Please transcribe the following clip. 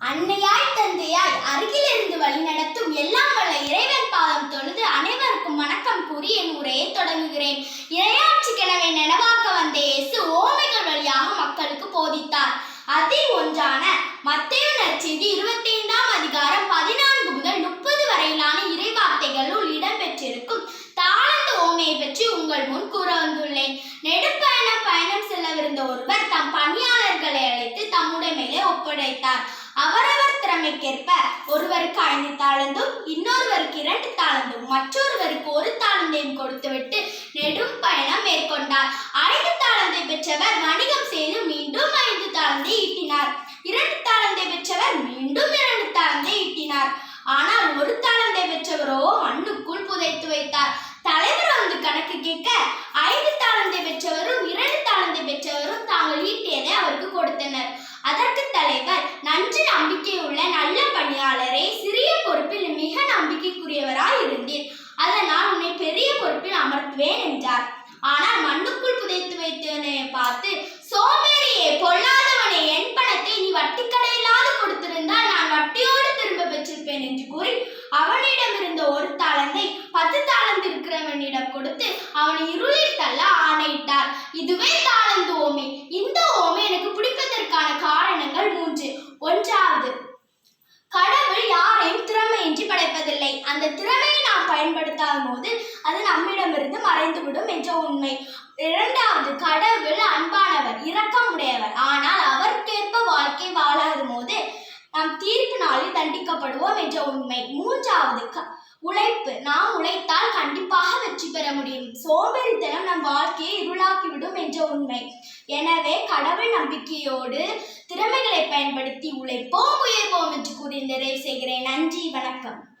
அன்னையாய் தந்தையாய் அருகிலிருந்து வழி நடத்தும் எல்லாம் வல்ல இறைவன் பாதம் தொழுது அனைவருக்கும் வணக்கம் கூறி என் உரையை தொடங்குகிறேன். இறையாட்சி கிழமை நினைவாக்க வந்த இயேசு ஓமைகள் வழியாக மக்களுக்கு போதித்தார். அதில் ஒன்றான மத்திய நற்செய்தி இருபத்தி ஐந்தாம் அதிகாரம் பதினான்கு முதல் முப்பது வரையிலான இறைவார்த்தைகளுள் இடம்பெற்றிருக்கும் தாளந்து ஓமையை பற்றி உங்கள் முன் கூற வந்துள்ளேன். நெடுப்பயண பயணம் செல்லவிருந்த ஒருவர் ஒப்படைத்தார். அவரவர் திறமைக்கேற்ப ஒருவருக்கு ஐந்து தாளந்தும் இன்னொருவருக்கு இரண்டு தாளந்தும் மற்றொருவருக்கு ஒரு தாளந்தையும் கொடுத்துவிட்டு நெடும் பயணம் மேற்கொண்டார். ஐந்து தாளந்தை பெற்றவர் வணிகம் செய்து மீண்டும் ஐந்து தாளந்தை ஈட்டினார் இரண்டு தாளந்தை பெற்றவர் மீண்டும் இரண்டு தாளந்தை ஈட்டினார் ஆனால் ஒரு தாளந்தை பெற்றவரோ மண்ணுக்குள் புதைத்து வைத்தார் தலைவர் வந்து கணக்கு கேட்க ஐந்து தாளந்தை பெற்றவரும் இரண்டு தாளந்தை பெற்றவரும் தாங்கள் ஈட்டியதை அவருக்கு கொடுத்தனர் அதற்கு தலைவர் நன்றி நம்பிக்கையுள்ள நல்ல பணியாளரே சிறிய பொறுப்பில் மிக மகிமைக்குரியவராய் இருந்தீர். அதனால் உன்னை பெரிய பொறுப்பில் அமர்த்துவேன் என்றார். ஆனால் மண்ணுக்குள் புதைத்து வைத்தவனை பார்த்து சோம்பேறியே பொல்லாதவனே என் பணத்தை நீ வட்டி கடையிலாவது கொடுத்திருந்தால் நான் வட்டியோடு திரும்ப பெற்றிருப்பேன் என்று கூறி அவனிடம் இருந்த ஒரு தாளந்தை பத்து தாளந்து இருக்கிறவனிடம் கொடுத்து அவனை இருளில் தள்ள ஆணையிட்டார். இதுவே தாளந்து ஓமை. இந்த ஓமை எனக்கு பிடிப்பதற்கான காரணங்கள் மூன்று. ஒன்றாவது அந்த திறமையை நாம் பயன்படுத்தாத போது அது நம்மிடமிருந்து மறைந்துவிடும் என்ற உண்மை. இரண்டாவது கடவுள் அன்பானவர் இரக்கமுடையவர். ஆனால் அவருக்கேற்ப வாழ்க்கை வாழாத போது நாம் தீர்ப்பு நாளில் தண்டிக்கப்படுவோம் என்ற உண்மை. மூன்றாவது க- உழைப்பு. நாம் உழைத்தால் கண்டிப்பாக வெற்றி பெற முடியும். சோம்பேறித்தனம் நம் வாழ்க்கையை இருளாக்கிவிடும் என்ற உண்மை. எனவே கடவுள் நம்பிக்கையோடு திறமைகளை பயன்படுத்தி உழைப்போம் உயர்வோம் என்று கூறி நிறைவு செய்கிறேன். நன்றி வணக்கம்.